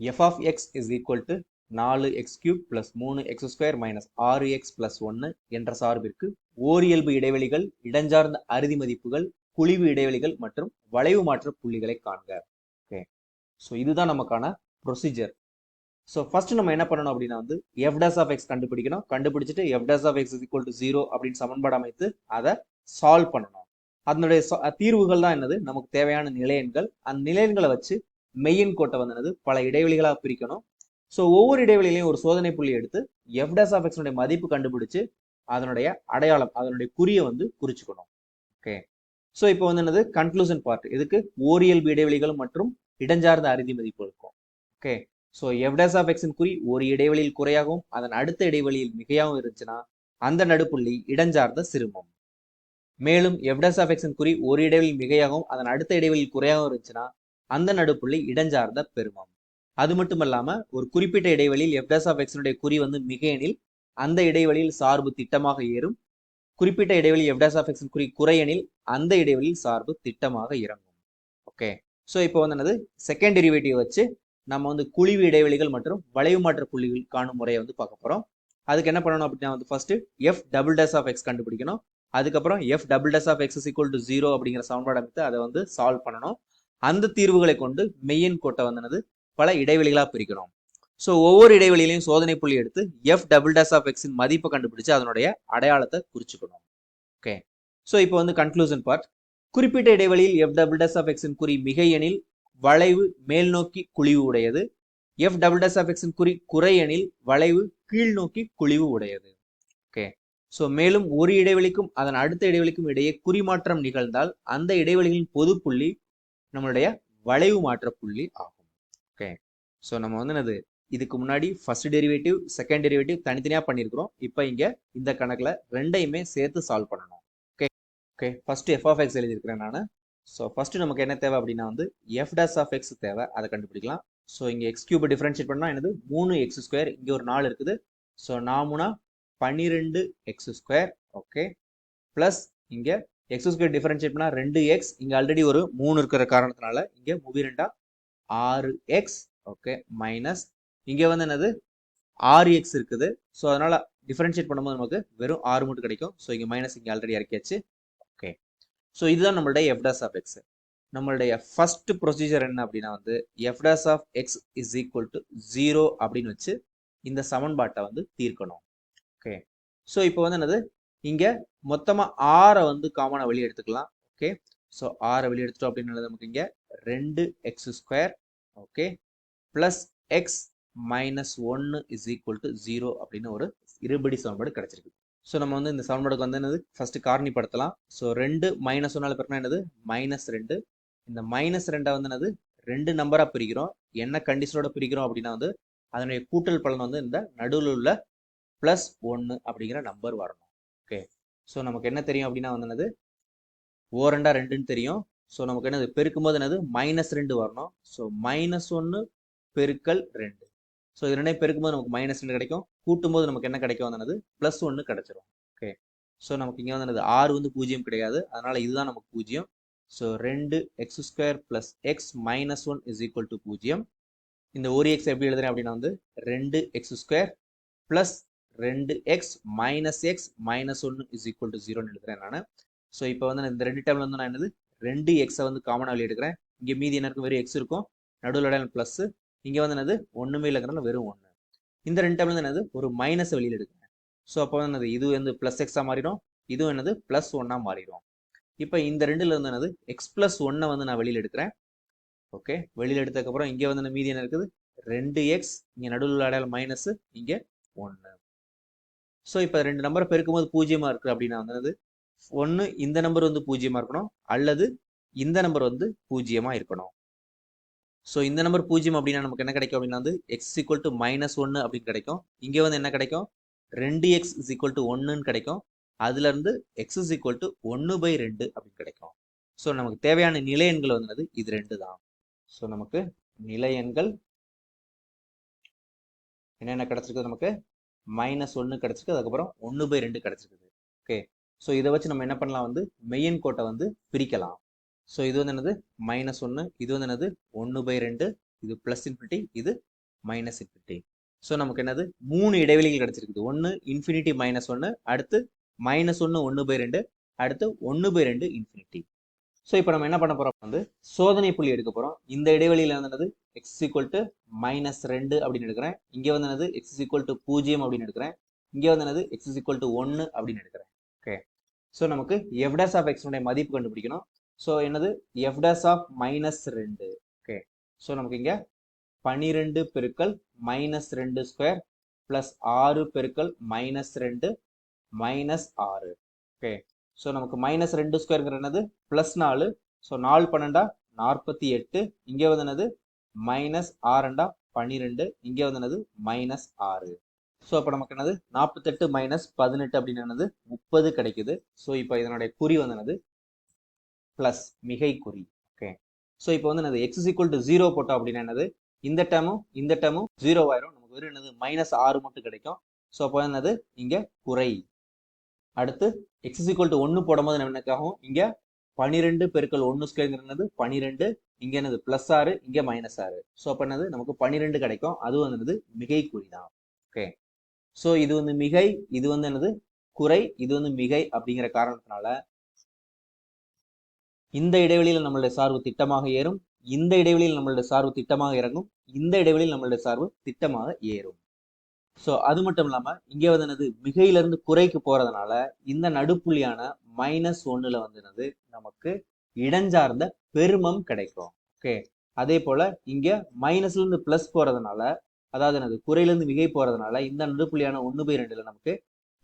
F of X is equal to நாலு X cube plus மூணு X square minus ஆறு X plus ஒன்று என்ற சார்பிற்கு ஓரியல்பு இடைவெளிகள் இடஞ்சார்ந்த அறுதி மதிப்புகள் குழிவு இடைவெளிகள் மற்றும் வளைவு மாற்ற புள்ளிகளை காண்க. ஓகே ஸோ இதுதான் நமக்கான ப்ரொசீஜர் ஸோ ஃபர்ஸ்ட் நம்ம என்ன பண்ணணும் அப்படின்னா வந்து எஃப் டேஸ் ஆஃப் எக்ஸ் கண்டுபிடிக்கணும். கண்டுபிடிச்சிட்டு F dash of X equal to zero அப்படின்னு சமன்பாடு அமைத்து அதை சால்வ் பண்ணணும். அதனுடைய தீர்வுகள் தான் என்னது? நமக்கு தேவையான நிலையன்கள். அந்த நிலையன்களை வச்சு மெயின் கோட்டை வந்து என்னது? பல இடைவெளிகளாக பிரிக்கணும். ஸோ ஒவ்வொரு இடைவெளியிலையும் ஒரு சோதனை புள்ளி எடுத்து எஃப்டஸ் ஆஃப் எக்ஸனுடைய மதிப்பு கண்டுபிடிச்சு அதனுடைய அடையாளம் அதனுடைய குறியை வந்து குறிச்சுக்கணும். ஓகே ஸோ இப்போ வந்து என்னது? கன்க்ளூஷன் பார்ட் இதுக்கு ஓரியல்பு இடைவெளிகள் மற்றும் இடஞ்சார்ந்த அறுதி மதிப்பு இருக்கும். ஓகே ஸோ எஃப்டஸ் ஆஃப் எக்ஸின் குறி ஒரு இடைவெளியில் குறையாகவும் அதன் அடுத்த இடைவெளியில் மிகையாகவும் இருந்துச்சுன்னா அந்த நடுப்புள்ளி இடஞ்சார்ந்த சிறுமம். மேலும் எஃப்டஸ் ஆஃப் எக்ஸின் குறி ஒரு இடைவெளியில் மிகையாகவும் அதன் அடுத்த இடைவெளியில் குறையாகவும் இருந்துச்சுன்னா அந்த நடுப்புள்ளி இடஞ்சார்ந்த பெருமம். அது மட்டும் இல்லாம ஒரு குறிப்பிட்ட இடைவெளியில் எஃப்டஸ் ஆஃப் எக்ஸினுடைய குறி வந்து மிகையெனில் அந்த இடைவெளியில் சார்பு திட்டமாக ஏறும். குறிப்பிட்ட இடைவெளி எஃப்டஸ் ஆஃப் எக்ஸின் குறி குறையெனில் அந்த இடைவெளியில் சார்பு திட்டமாக இறங்கும். ஓகே ஸோ இப்போ வந்து என்னது? செகண்ட் டெரிவேட்டிவ் வச்சு நம்ம வந்து குழிவு இடைவெளிகள் மற்றும் வளைவு மாற்ற புள்ளிகள் காணும் முறையை வந்து பார்க்க போறோம். அதுக்கு என்ன பண்ணணும் அப்படின்னா வந்து first F double dash of X கண்டுபிடிக்கணும். அதுக்கப்புறம் F double dash of X equal to zero அப்படிங்கிற சமன்பாடு அமைத்து அதை வந்து சால்வ் பண்ணணும். அந்த தீர்வுகளை கொண்டு மெய்யன் கோட்டை வந்தனது பல இடைவெளிகளாக பிரிக்கணும் ஸோ ஒவ்வொரு இடைவெளியிலையும் சோதனை புள்ளி எடுத்து எஃப் டபுள் டேஸ் ஆஃப் எக்ஸின் மதிப்பை கண்டுபிடிச்சு அதனுடைய அடையாளத்தை குறிச்சுக்கணும். ஓகே ஸோ இப்போ வந்து கன்க்ளூஷன் பார்ட் குறிப்பிட்ட இடைவெளியில் எஃப் டபுள் டேஸ் ஆஃப் எக்ஸின் குறி மிக எனில் வளைவு மேல் நோக்கி குழிவு உடையது. எஃப் டபுள் டேஸ் ஆஃப் எக்ஸின் குறி குறை எனில் வளைவு கீழ் நோக்கி குழிவு உடையது. ஓகே ஸோ மேலும் ஒரு இடைவெளிக்கும் அதன் அடுத்த இடைவெளிக்கும் இடையே குறிமாற்றம் நிகழ்ந்தால் அந்த இடைவெளிகளின் பொது புள்ளி நம்மளுடைய வளைவு மாற்ற புள்ளி ஆகும். ஓகே ஸோ நம்ம வந்து என்னது? இதுக்கு முன்னாடி ஃபர்ஸ்ட் டெரிவேட்டிவ் செகண்ட் டெரிவேட்டிவ் தனித்தனியாக பண்ணியிருக்கிறோம். இப்போ இங்கே இந்த கணக்கில் ரெண்டையுமே சேர்த்து சால்வ் பண்ணணும். Okay okay first F of X எழுதியிருக்கிறேன் நான். ஸோ ஃபர்ஸ்ட் நமக்கு என்ன தேவை அப்படின்னா வந்து எஃப் டேஸ் ஆஃப் எக்ஸ் தேவை. அதை கண்டுபிடிக்கலாம். ஸோ இங்கே எக்ஸ் கியூப் டிஃபரன்ஷியேட் பண்ணால் என்னது? மூணு எக்ஸ் ஸ்கொயர் இங்கே ஒரு நாலு இருக்குது. ஸோ நாமுனா பன்னிரெண்டு எக்ஸ் ஸ்கொயர் ஓகே ப்ளஸ் இங்கே எக்ஸ் ஸ்கொயர் டிஃபரன்ஷியேட் பண்ணால் ரெண்டு எக்ஸ் இங்கே ஆல்ரெடி ஒரு மூணு இருக்கிற காரணத்தினால இங்கே மூவி ரெண்டா? ஆறு எக்ஸ் ஓகே மைனஸ் இங்கே வந்து என்னது? ஆறு எக்ஸ் இருக்குது. ஸோ அதனால் டிஃபரன்ஷியேட் பண்ணும்போது நமக்கு வெறும் ஆறு மட்டும் கிடைக்கும். ஸோ இங்கே மைனஸ் இங்கே ஆல்ரெடி இறக்கியாச்சு. ஓகே ஸோ இதுதான் நம்மளுடைய எஃப்டாஸ் ஆஃப் எக்ஸ் நம்மளுடைய ஃபர்ஸ்ட் ப்ரொசீஜர் என்ன அப்படின்னா வந்து F dash of X is equal to zero அப்படின்னு வச்சு இந்த சமன்பாட்டை வந்து தீர்க்கணும். ஓகே ஸோ இப்போ வந்து என்னது? இங்கே மொத்தமாக ஆறை வந்து காமனாக வெளியே எடுத்துக்கலாம். ஓகே ஸோ ஆறை வெளியே எடுத்துட்டோம் அப்படின்னு நமக்கு இங்கே? ரெண்டு X square okay plus X minus ஒன்று இஸ் ஈக்குவல் டு ஜீரோ அப்படின்னு ஒரு இருபடி சமன்பாடு கிடச்சிருக்கு. ஸோ நம்ம வந்து இந்த சமன்பாடுக்கு வந்து என்னது? ஃபர்ஸ்ட் காரணிப்படுத்தலாம் ஸோ ரெண்டு மைனஸ் ஒன்றால் பிறகு என்னது? மைனஸ் ரெண்டு. இந்த மைனஸ் ரெண்டை வந்து என்னது? ரெண்டு நம்பராக பிரிக்கிறோம். என்ன கண்டிஷனோட பிரிக்கிறோம் அப்படின்னா வந்து அதனுடைய கூட்டல் பலன் வந்து இந்த நடுவில் உள்ள ப்ளஸ் ஒன்று அப்படிங்கிற நம்பர் வரணும். ஓகே. ஸோ நமக்கு என்ன தெரியும் அப்படின்னா வந்து என்னது? ஓரண்டா ரெண்டா ரெண்டுன்னு தெரியும். ஸோ நமக்கு என்னது? பெருக்கும் போது என்னது? மைனஸ் ரெண்டு வரணும். ஸோ மைனஸ் ஒன்று பெருக்கல் ரெண்டு. ஸோ இது ரெண்டையும் பெருக்கும்போது நமக்கு மைனஸ் ரெண்டு கிடைக்கும். கூட்டும் போது நமக்கு என்ன கிடைக்கும்? வந்தது ப்ளஸ் ஒன்று கிடைச்சிரும். ஓகே. ஸோ நமக்கு இங்கே வந்து ஆறு வந்து பூஜ்ஜியம் கிடையாது. அதனால இதுதான் நமக்கு பூஜ்ஜியம் ஸோ ரெண்டு X square plus X minus one is equal to பூஜ்ஜியம் இந்த ஒரு எக்ஸ் எப்படி எழுதுறேன் அப்படின்னா வந்து ரெண்டு எக்ஸ் ஸ்கொயர் ப்ளஸ் ரெண்டு எக்ஸ் மைனஸ் எக்ஸ் மைனஸ் ஒன்று இஸ் ஈக்குவல் டு ஜீரோன்னு எழுதுறேன் நான். ஸோ இப்போ வந்து நான் இந்த ரெண்டு டைம்ல வந்து நான் என்னது? ரெண்டு எக்ஸை வந்து காமனாக வெளியே எடுக்கிறேன். இங்கே மீதி என்ன இருக்கும்? வெறும் எக்ஸ் இருக்கும். நடுவில் இடையில ப்ளஸ் இங்கே வந்து என்னது? ஒன்றுமே இல்லைங்கிறனால வெறும் ஒன்று இந்த ரெண்டு டைம்ல வந்து என்னது? ஒரு மைனஸ் வெளியில் எடுக்கிறேன். ஸோ அப்போ வந்து என்னது? இது வந்து ப்ளஸ் எக்ஸாக மாறிடும். இதுவும் என்னது? ப்ளஸ் ஒன்னாக மாறிடும். இப்போ இந்த ரெண்டுல இருந்து என்னது? எக்ஸ் ப்ளஸ் ஒன்னை வந்து நான் வெளியில் எடுக்கிறேன். ஓகே வெளியில் எடுத்ததுக்கப்புறம் இங்கே வந்து என்ன மீதி என்ன இருக்குது? ரெண்டு எக்ஸ் இங்கே நடுவில் அடையாளம் மைனஸ் இங்கே ஒன்று ஸோ இப்போ ரெண்டு நம்பரை பெருக்கும்போது பூஜ்ஜியமாக இருக்குது அப்படின்னா வந்து ஒன்று இந்த நம்பர் வந்து பூஜ்ஜியமாக இருக்கணும். அல்லது இந்த நம்பர் வந்து பூஜ்ஜியமாக இருக்கணும். ஸோ இந்த நம்பர் பூஜ்ஜியம் அப்படின்னா நமக்கு என்ன கிடைக்கும் அப்படின்னா வந்து எக்ஸ் ஈக்குவல் டு மைனஸ் ஒன்று அப்படின்னு கிடைக்கும். இங்கே வந்து என்ன கிடைக்கும்? ரெண்டு எக்ஸ் இஸ் ஈக்குவல் டு ஒன்றுன்னு கிடைக்கும். அதுலேருந்து எக்ஸ் இஸ் ஈக்குவல் டு ஒன்று பை ரெண்டு அப்படின்னு கிடைக்கும். ஸோ நமக்கு தேவையான நிலையன்கள் வந்து இது ரெண்டு தான். ஸோ நமக்கு நிலையன்கள் என்னென்ன கிடைச்சிருக்குது நமக்கு? மைனஸ் ஒன்று கிடச்சிருக்கு அதுக்கப்புறம் ஒன்று பை ரெண்டு கிடச்சிருக்குது. ஓகே ஸோ இதை வச்சு நம்ம என்ன பண்ணலாம் வந்து மெயின் கோட்டை வந்து பிரிக்கலாம். ஸோ இது வந்து என்னது? மைனஸ் ஒன்று இது வந்து என்னது? ஒன்று பை ரெண்டு இது ப்ளஸ் இன்ஃபினிட்டி இது மைனஸ் இன்ஃபினிட்டி ஸோ நமக்கு என்னது? மூணு இடைவெளிகள் கிடச்சிருக்குது. ஒன்று இன்ஃபினிட்டி மைனஸ் ஒன்று அடுத்து மைனஸ் ஒன்று ஒன்று பை ரெண்டு அடுத்து ஒன்று பை ரெண்டு இன்ஃபினிட்டி ஸோ இப்போ நம்ம என்ன பண்ண போறோம்? வந்து சோதனை புள்ளி எடுக்க போகிறோம் இந்த இடைவெளியில் வந்து எக்ஸ் ஈக்குவல் டு மைனஸ் ரெண்டு அப்படின்னு எடுக்கிறேன். இங்கே வந்து என்னது? எக்ஸ் ஈக்குவல் டு பூஜ்ஜியம் அப்படின்னு எடுக்கிறேன். இங்கே வந்து என்னது? எக்ஸ் ஈக்குவல் டு ஒன்று அப்படின்னு எடுக்கிறேன். ஓகே ஸோ நமக்கு எஃப்டாஸ் ஆஃப் எக்ஸனுடைய மதிப்பு கண்டுபிடிக்கணும். ஸோ என்னது? எஃப்டாஸ் ஆஃப் மைனஸ் ரெண்டு. ஓகே ஸோ நமக்கு இங்கே பன்னிரெண்டு பெருக்கல் மைனஸ் ரெண்டு ஸ்கொயர் ப்ளஸ் ஆறு பெருக்கல் மைனஸ் ரெண்டு மைனஸ் ஆறு. ஓகே ஸோ நமக்கு மைனஸ் ரெண்டு ஸ்கொயருங்கிற என்னது? ப்ளஸ் நாலு. ஸோ நாலு பன்னெண்டா? நாற்பத்தி எட்டு. இங்கே வந்து என்னது? மைனஸ் ஆறுண்டா? பன்னிரெண்டு. இங்கே வந்து என்னது? மைனஸ் ஆறு. ஸோ அப்போ நமக்கு என்னது? நாற்பத்தெட்டு மைனஸ் பதினெட்டு அப்படின்னு என்னது? முப்பது கிடைக்குது. ஸோ இப்போ இதனுடைய குறி வந்து என்னது? ப்ளஸ் மிகை குறி. ஓகே ஸோ இப்போ வந்து என்னது? எக்ஸ் ஈக்குவல் டு ஜீரோ போட்டோம் அப்படின்னா என்னது? இந்த டேமும் இந்த டேமும் ஜீரோ ஆயிரும். நமக்கு வெறும் என்னது? மைனஸ் ஆறு மட்டும் கிடைக்கும். ஸோ அப்போ என்னது? இங்கே குறை. அடுத்து எக்ஸ் ஈக்குவல் டு ஒன்று போடும்போது நம்ம என்னக்காகும் இங்கே பன்னிரெண்டு பெருக்கல் ஒன்று ஸ்கொயர்ங்கிறது பன்னிரெண்டு இங்கே என்னது? ப்ளஸ் ஆறு இங்கே மைனஸ் ஆறு. ஸோ அப்போ என்னது? நமக்கு பன்னிரெண்டு கிடைக்கும். அதுவும் என்னது? மிகை குறி தான் ஓகே ஸோ இது வந்து மிகை இது வந்து என்னது? குறை இது வந்து மிகை அப்படிங்கிற காரணத்தினால இந்த இடைவெளியில் நம்மளுடைய சார்பு திட்டமாக ஏறும். இந்த இடைவெளியில் நம்மளுடைய சார்பு திட்டமாக இறங்கும். இந்த இடைவெளியில் நம்மளுடைய சார்பு திட்டமாக ஏறும். ஸோ அது மட்டும் இல்லாமல் இங்கே வந்து என்னது? மிகையிலிருந்து குறைக்கு போறதுனால இந்த நடுப்புள்ளியான மைனஸ் ஒன்னுல வந்து என்னது? நமக்கு இடஞ்சார்ந்த பெருமம் கிடைக்கும். ஓகே அதே போல இங்கே மைனஸ்ல இருந்து போகிறதுனால போறதுனால அதாவது என்னது? குறையிலிருந்து மிகை போறதுனால இந்த நடுப்புள்ளியான ஒன்று பை ரெண்டுல நமக்கு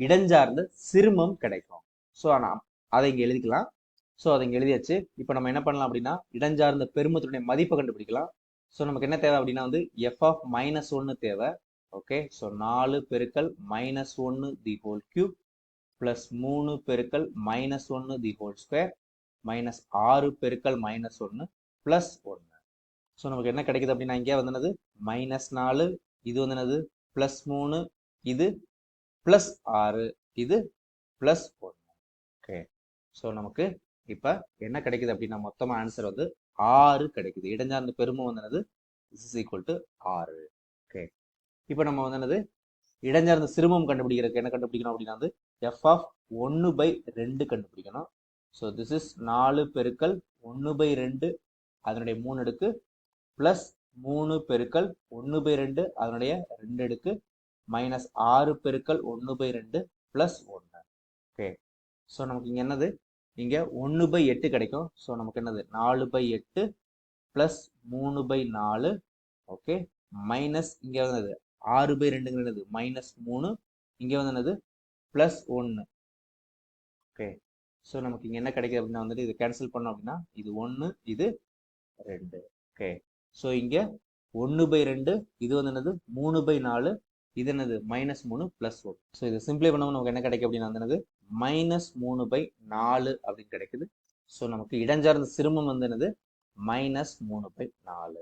இடஞ்சார்ந்த சிறுமம் கிடைக்கும். ஸோ நாம் அதை இங்கே எழுதிக்கலாம். ஸோ அதை இங்க எழுதியாச்சு. இப்போ நம்ம என்ன பண்ணலாம் அப்படின்னா இடஞ்சார்ந்த பெருமத்தினுடைய மதிப்பை கண்டுபிடிக்கலாம். ஸோ நமக்கு என்ன தேவை அப்படின்னா வந்து எஃப் ஆஃப் மைனஸ் ஒன்று தேவை. ஓகே ஸோ நாலு பெருக்கல் மைனஸ் ஒன்று தி ஹோல் கியூப் ப்ளஸ் மூணு பெருக்கல் மைனஸ் ஒன்று தி ஹோல் ஸ்கொயர் மைனஸ் ஆறு பெருக்கல் மைனஸ் ஒன்று ப்ளஸ் ஒன்று ஸோ நமக்கு என்ன கிடைக்குது அப்படின்னா இங்கே வந்து என்னது? மைனஸ் நாலு இது வந்து என்னது? ப்ளஸ் மூணு இது ப்ளஸ் ஆறு இது ப்ளஸ் ஒன்று ஓகே ஸோ நமக்கு இப்போ என்ன கிடைக்குது அப்படின்னா மொத்தமாக ஆன்சர் வந்து ஆறு கிடைக்குது. இடைஞ்சார்ந்த பெருமை வந்து என்னது? இஸ் ஈக்குவல் டு ஆறு. ஓகே இப்போ நம்ம வந்து என்னது? இடஞ்சார்ந்த சிறுமம் கண்டுபிடிக்கிறதுக்கு என்ன கண்டுபிடிக்கணும் அப்படின்னா வந்து எஃப் ஆஃப் ஒன்று பை ரெண்டு கண்டுபிடிக்கணும். ஸோ திஸ் இஸ் நாலு பெருக்கல் ஒன்று பை ரெண்டு அதனுடைய மூணு அடுக்கு ப்ளஸ் மூணு பெருக்கல் ஒன்று பை ரெண்டு அதனுடைய ரெண்டு அடுக்கு மைனஸ் ஆறு பெருக்கல் ஒன்று பை ரெண்டு ப்ளஸ் ஒன்று ஓகே ஸோ நமக்கு இங்கே என்னது? இங்கே ஒன்று பை எட்டு கிடைக்கும். ஸோ நமக்கு என்னது? நாலு பை எட்டு ப்ளஸ் மூணு பை நாலு. ஓகே மைனஸ் இங்கே வந்தது ஆறு பை ரெண்டுங்கிறது மைனஸ் மூணு. இங்கே வந்து என்னது? ப்ளஸ் ஒன்று ஓகே ஸோ நமக்கு இங்கே என்ன கிடைக்குது அப்படின்னா வந்துட்டு இது கேன்சல் பண்ணோம் அப்படின்னா இது ஒன்று இது ரெண்டு. ஓகே ஸோ இங்கே ஒன்று பை ரெண்டு இது வந்து என்னது? மூணு பை நாலு இது என்னது? மைனஸ் மூணு ப்ளஸ் ஒன் ஸோ இது சிம்பிளை பண்ணவும் நமக்கு என்ன கிடைக்கும் அப்படின்னா வந்து என்னது? மைனஸ் மூணு பை நாலு அப்படின்னு கிடைக்குது. ஸோ நமக்கு இடஞ்சார்ந்த சிரமம் வந்து என்னது? மைனஸ் மூணு பை நாலு.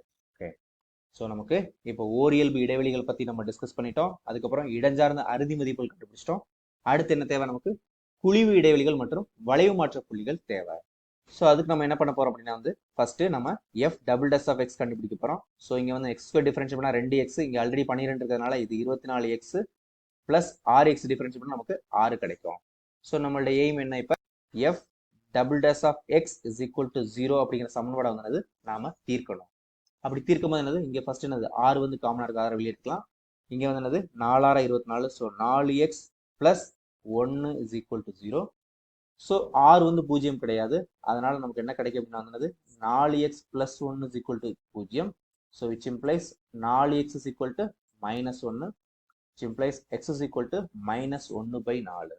ஸோ நமக்கு இப்போ ஓரியல்பு இடைவெளிகள் பற்றி நம்ம டிஸ்கஸ் பண்ணிட்டோம். அதுக்கப்புறம் இடஞ்சார்ந்த அறுதி மதிப்புகள் கண்டுபிடிச்சிட்டோம். அடுத்து என்ன தேவை நமக்கு? குழிவு இடைவெளிகள் மற்றும் வளைவு மாற்ற புள்ளிகள் தேவை. ஸோ அதுக்கு நம்ம என்ன பண்ண போறோம் அப்படின்னா வந்து ஃபர்ஸ்ட் நம்ம F double dash of X கண்டுபிடிக்க போறோம். ஸோ இங்கே வந்து எக்ஸ் ஸ்கொயர் டிஃபரன்ஸ் பண்ணால் ரெண்டு எக்ஸ் இங்கே ஆல்ரெடி பன்னிரெண்டு இருக்கிறதுனால இது இருபத்தி நாலு எக்ஸ் பிளஸ் ஆறு எக்ஸ் டிஃபரன்ஸ் பண்ணால் நமக்கு ஆறு கிடைக்கும். ஸோ நம்மளோட எய்ம் என்ன இப்போ? F double dash of X is equal to zero அப்படிங்கிற சமன்பாடு வந்து நாம தீர்க்கணும். அப்படி தீர்க்கும் போது என்னது? இங்கே ஃபர்ஸ்ட் என்னது? ஆறு வந்து காமனாக இருக்க? ஆறு வெளியே எடுக்கலாம் இங்கே வந்து என்னது? நாலாயிரம் இருபத்தி நாலு. ஸோ நாலு எக்ஸ் ப்ளஸ் ஒன்று is equal to zero so ஆறு வந்து பூஜ்ஜியம் கிடையாது. அதனால நமக்கு என்ன கிடைக்கும் அப்படின்னா வந்து நாலு எக்ஸ் ப்ளஸ் ஒன்று இஸ் ஈக்குவல் டு பூஜ்ஜியம். ஸோ விச் இம்ப்ளைஸ் நாலு X is equal to minus ஒன்று which implies X is equal to minus ஒன்று பை நாலு.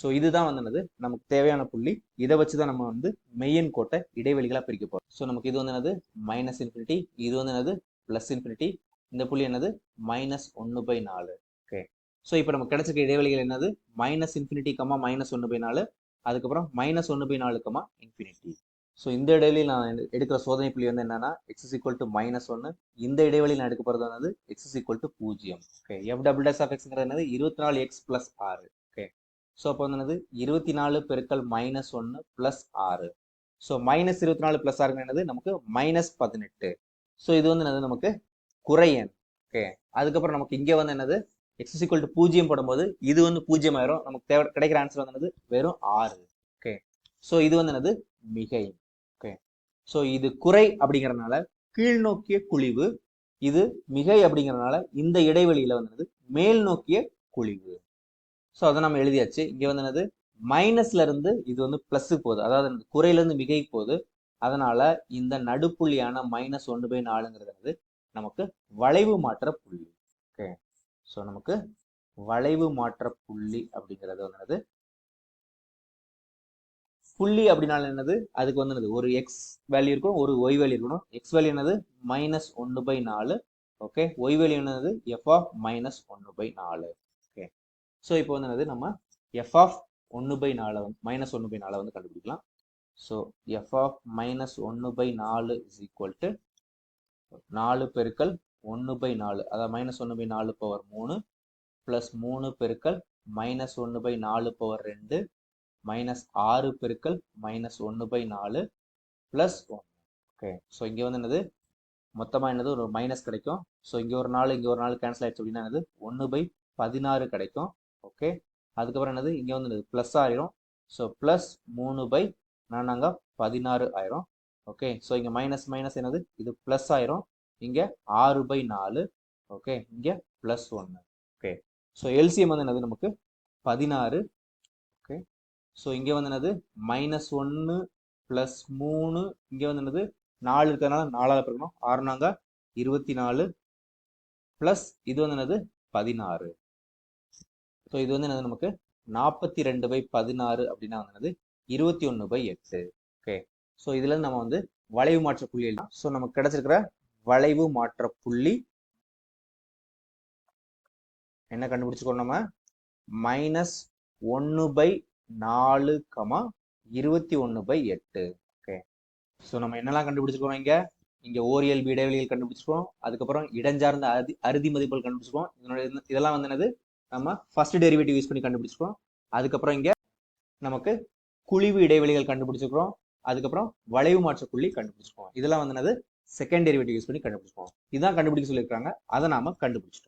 ஸோ இதுதான் வந்து என்னது? நமக்கு தேவையான புள்ளி. இதை வச்சு தான் நம்ம வந்து மெயின் கோட்டை இடைவெளிகளாக பிரிக்க போகிறோம் ஸோ நமக்கு இது வந்து என்னது? மைனஸ் இன்ஃபினிட்டி இது வந்து என்னது? ப்ளஸ் இன்ஃபினிட்டி இந்த புள்ளி என்னது? மைனஸ் ஒன்று பை நாலு. ஓகே ஸோ இப்போ நமக்கு கிடைச்சிருக்க இடைவெளிகள் என்னது? மைனஸ் இன்ஃபினிட்டி கம்மா மைனஸ் ஒன்று பை நாலு. அதுக்கப்புறம் மைனஸ் ஒன்று பை நாலு கம்மா இன்ஃபினிட்டி ஸோ இந்த இடைவெளியில் நான் எடுக்கிற சோதனை புள்ளி வந்து என்னன்னா x is equal to minus ஒன்று இந்த இடைவெளியில் நான் எடுக்க போகிறது வந்து எக்ஸ் இஸ் ஈக்குவல் டு பூஜ்ஜியம். Okay f double dash of எக்ஸ்ங்கிறது என்னது? இருபத்தி நாலு எக்ஸ் பிளஸ் ஆறு. ஸோ அப்போ வந்து என்னது? இருபத்தி நாலு பெருக்கல் மைனஸ் ஒன்று ப்ளஸ் ஆறு. ஸோ மைனஸ் இருபத்தி நாலு ப்ளஸ் ஆறுங்க என்னது? நமக்கு மைனஸ் பதினெட்டு. ஸோ இது வந்து என்னது? நமக்கு குறை எண். ஓகே அதுக்கப்புறம் நமக்கு இங்கே வந்து என்னது? எக்ஸ் ஈக்குவல் டு பூஜ்ஜியம் போடும்போது இது வந்து பூஜ்ஜியம் ஆயிரும் நமக்கு தேவை கிடைக்கிற ஆன்சர் வந்து என்னது? வெறும் ஆறு. ஓகே ஸோ இது வந்து என்னது? மிகை ஓகே ஸோ இது குறை அப்படிங்கிறதுனால கீழ்நோக்கிய குழிவு இது மிகை அப்படிங்கிறதுனால இந்த இடைவெளியில வந்து மேல் நோக்கிய குழிவு ஸோ அதை நம்ம எழுதியாச்சு. இங்கே வந்து என்னது? மைனஸ்ல இருந்து இது வந்து ப்ளஸ்ஸுக்கு போகுது. அதாவது குறையிலேருந்து மிகைக்கு போகுது. அதனால இந்த நடுப்புள்ளியான மைனஸ் ஒன்று பை நாலுங்கிறது வந்து நமக்கு வளைவு மாற்ற புள்ளி. ஓகே ஸோ நமக்கு வளைவு மாற்ற புள்ளி அப்படிங்கிறது வந்து என்னது? புள்ளி அப்படின்னால என்னது? அதுக்கு வந்து என்னது? ஒரு எக்ஸ் வேல்யூ இருக்கும் ஒரு ஒய் வேல்யூ இருக்கணும். எக்ஸ் வேல்யூ என்னது? மைனஸ் ஒன்று பை நாலு. ஓகே ஒய் வேல்யூ என்னது? எஃப் ஆஃப் மைனஸ் ஒன்று பை நாலு. ஸோ இப்போ வந்து என்னது? நம்ம எஃப் ஆஃப் ஒன்று பை நாலை வந்து மைனஸ் ஒன்று பை நாலை வந்து கண்டுபிடிக்கலாம். ஸோ எஃப் ஆஃப் மைனஸ் ஒன்று பை நாலு இஸ் ஈக்குவல் டு நாலு பெருக்கல் ஒன்று பை நாலு. அதாவது மைனஸ் ஒன்று பை நாலு பவர் மூணு ப்ளஸ் மூணு பெருக்கல் மைனஸ் ஒன்று பை நாலு பவர் ரெண்டு மைனஸ் ஆறு பெருக்கல் மைனஸ் ஒன்று பை நாலு ப்ளஸ் ஒன்று ஓகே ஸோ இங்கே வந்து என்னது? மொத்தமாக என்னது? ஒரு மைனஸ் கிடைக்கும். ஸோ இங்கே ஒரு நாள் இங்கே ஒரு நாள் கேன்சல் ஆயிடுச்சு அப்படின்னா என்னது? ஒன்று பை பதினாறு கிடைக்கும். ஓகே? அதுக்கப்புறம் என்னது? இங்கே வந்து ப்ளஸ் ஆயிரும். ஸோ ப்ளஸ் மூணு பை நானாங்க பதினாறு ஆயிரும். ஓகே? ஸோ இங்கே மைனஸ் மைனஸ் என்னது? இது ப்ளஸ் ஆயிரும். இங்கே ஆறு பை நாலு. ஓகே? இங்கே ப்ளஸ் ஒன்று ஓகே? ஸோ எல்சிஎம் வந்து என்னது நமக்கு? பதினாறு. ஓகே? ஸோ இங்கே வந்து என்னது? மைனஸ் ஒன்று ப்ளஸ் மூணு. இங்கே வந்து என்னது? நாலு இருக்கிறதுனால நாலாவது பிறக்கணும் ஆறுனாங்க இருபத்தி நாலு. ப்ளஸ் இது வந்து என்னது? பதினாறு. ஸோ இது வந்து என்னது நமக்கு? நாற்பத்தி ரெண்டு பை பதினாறு அப்படின்னா வந்து என்னது? இருபத்தி ஒன்று பை எட்டு. ஓகே ஸோ இதுல நம்ம வந்து வளைவு மாற்ற புள்ளி எழுதலாம். ஸோ நமக்கு கிடைச்சிருக்கிற வளைவு மாற்ற புள்ளி என்ன கண்டுபிடிச்சுக்கணும் நம்ம? மைனஸ் ஒன்று பை நாலு கமா இருபத்தி ஒன்று பை எட்டு. ஓகே ஸோ நம்ம என்னெல்லாம் கண்டுபிடிச்சிருக்கோம் இங்கே? இங்கே ஓரியல் இடைவெளிகள் கண்டுபிடிச்சிருக்கோம். அதுக்கப்புறம் இடஞ்சார்ந்த அறுதி அறுதி மதிப்புகள் கண்டுபிடிச்சிருக்கோம். இதனோட இதெல்லாம் வந்து என்னது? நம்ம ஃபர்ஸ்ட் டெரிவேட்டிவ் யூஸ் பண்ணி கண்டுபிடிச்சிருக்கோம். அதுக்கப்புறம் இங்கே நமக்கு குழிவு இடைவெளிகள் கண்டுபிடிச்சிருக்கிறோம். அதுக்கப்புறம் வளைவு மாற்ற புள்ளி கண்டுபிடிச்சிருக்கோம். இதெல்லாம் வந்து செகண்ட் டெரிவேட்டிவ் யூஸ் பண்ணி கண்டுபிடிச்சிருக்கோம். இதுதான் கண்டுபிடிக்க சொல்லியிருக்காங்க. அதை நாம கண்டுபிடிச்சிட்டோம்.